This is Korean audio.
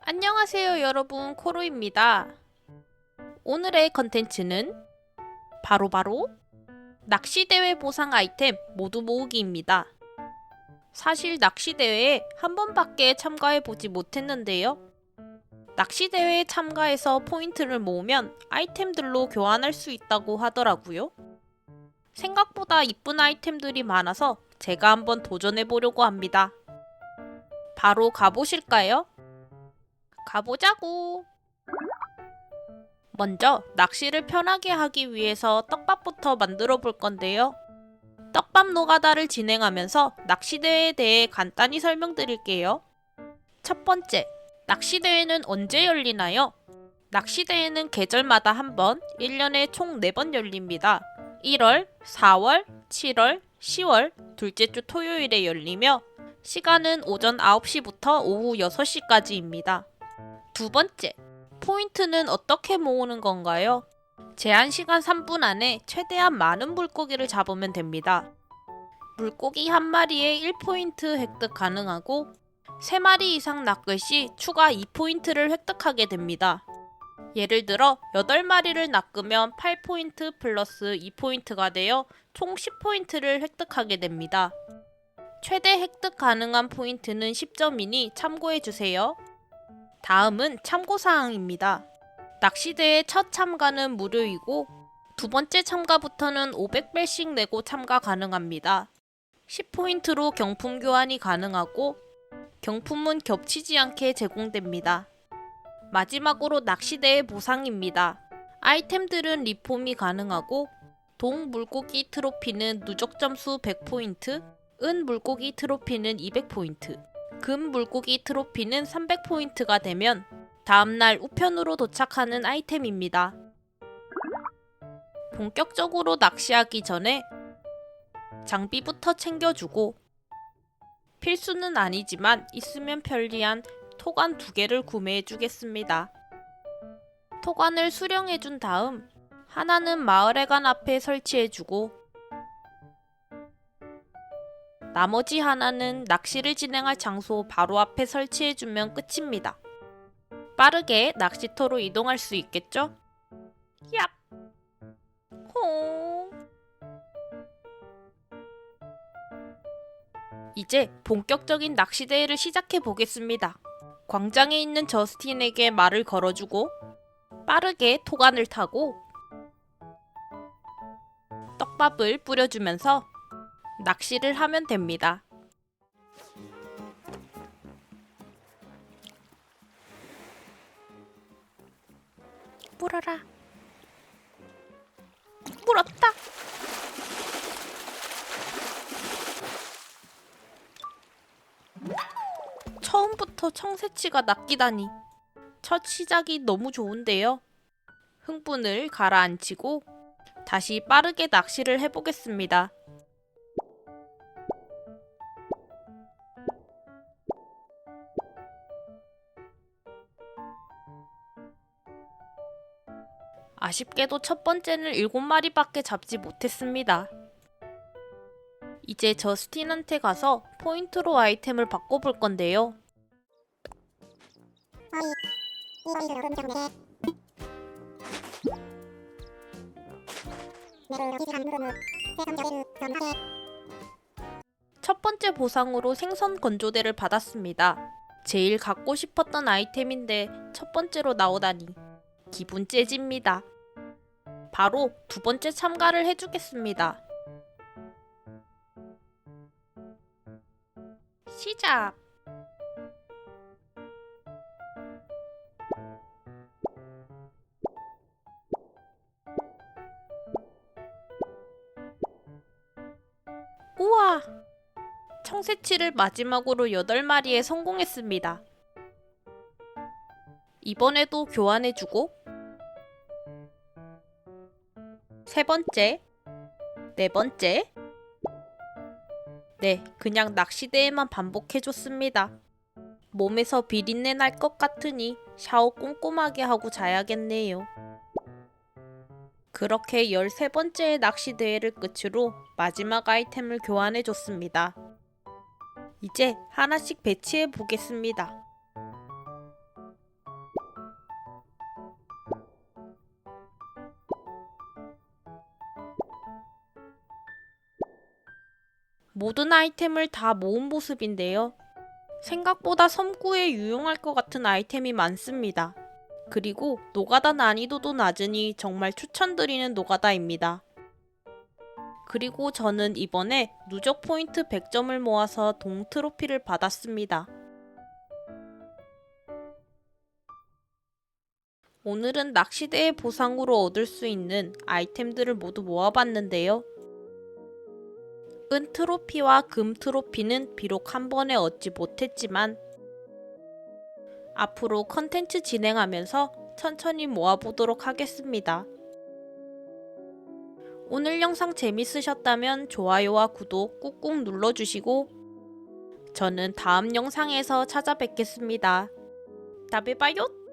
안녕하세요 여러분 코로입니다. 오늘의 컨텐츠는 바로바로 낚시대회 보상 아이템 모두 모으기입니다. 사실 낚시대회에 한 번밖에 참가해보지 못했는데요. 낚시대회에 참가해서 포인트를 모으면 아이템들로 교환할 수 있다고 하더라고요. 생각보다 이쁜 아이템들이 많아서 제가 한번 도전해보려고 합니다. 바로 가보실까요? 가보자고! 먼저 낚시를 편하게 하기 위해서 떡밥부터 만들어 볼 건데요. 떡밥 노가다를 진행하면서 낚시대회에 대해 간단히 설명드릴게요. 첫 번째, 낚시대회는 언제 열리나요? 낚시대회는 계절마다 한 번, 1년에 총 4번 열립니다. 1월, 4월, 7월, 10월, 둘째 주 토요일에 열리며 시간은 오전 9시부터 오후 6시까지입니다. 두 번째, 포인트는 어떻게 모으는 건가요? 제한 시간 3분 안에 최대한 많은 물고기를 잡으면 됩니다. 물고기 한 마리에 1포인트 획득 가능하고 3마리 이상 낚을 시 추가 2포인트를 획득하게 됩니다. 예를 들어 8마리를 낚으면 8포인트 플러스 2포인트가 되어 총 10포인트를 획득하게 됩니다. 최대 획득 가능한 포인트는 10점이니 참고해주세요. 다음은 참고사항입니다. 낚시대의 첫 참가는 무료이고 두 번째 참가부터는 500벨씩 내고 참가 가능합니다. 10포인트로 경품 교환이 가능하고 경품은 겹치지 않게 제공됩니다. 마지막으로 낚시대의 보상입니다. 아이템들은 리폼이 가능하고 동 물고기 트로피는 누적 점수 100포인트, 은 물고기 트로피는 200포인트, 금 물고기 트로피는 300포인트가 되면 다음날 우편으로 도착하는 아이템입니다. 본격적으로 낚시하기 전에 장비부터 챙겨주고 필수는 아니지만 있으면 편리한 토관 두 개를 구매해 주겠습니다. 토관을 수령해 준 다음 하나는 마을회관 앞에 설치해 주고 나머지 하나는 낚시를 진행할 장소 바로 앞에 설치해 주면 끝입니다. 빠르게 낚시터로 이동할 수 있겠죠? 얍! 홍! 이제 본격적인 낚시대회를 시작해 보겠습니다. 광장에 있는 저스틴에게 말을 걸어주고 빠르게 토간을 타고 떡밥을 뿌려주면서 낚시를 하면 됩니다. 물어라. 물었다. 처음부터 청새치가 낚이다니. 첫 시작이 너무 좋은데요. 흥분을 가라앉히고 다시 빠르게 낚시를 해보겠습니다. 아쉽게도 첫 번째는 7마리밖에 잡지 못했습니다. 이제 저스틴한테 가서 포인트로 아이템을 바꿔볼 건데요. 첫 번째 보상으로 생선 건조대를 받았습니다. 제일 갖고 싶었던 아이템인데 첫 번째로 나오다니 기분 째집니다. 바로 두 번째 참가를 해주겠습니다. 시작! 우와! 청새치를 마지막으로 8마리에 성공했습니다. 이번에도 교환해주고 세 번째, 네 번째 네, 그냥 낚시대에만 반복해줬습니다. 몸에서 비린내 날 것 같으니 샤워 꼼꼼하게 하고 자야겠네요. 그렇게 13번째의 낚시 대회를 끝으로 마지막 아이템을 교환해 줬습니다. 이제 하나씩 배치해 보겠습니다. 모든 아이템을 다 모은 모습인데요. 생각보다 섬구에 유용할 것 같은 아이템이 많습니다. 그리고 노가다 난이도도 낮으니 정말 추천드리는 노가다입니다. 그리고 저는 이번에 누적 포인트 100점을 모아서 동 트로피를 받았습니다. 오늘은 낚시대의 보상으로 얻을 수 있는 아이템들을 모두 모아봤는데요. 은 트로피와 금 트로피는 비록 한 번에 얻지 못했지만 앞으로 컨텐츠 진행하면서 천천히 모아보도록 하겠습니다. 오늘 영상 재밌으셨다면 좋아요와 구독 꾹꾹 눌러주시고 저는 다음 영상에서 찾아뵙겠습니다. 다음에 봐요!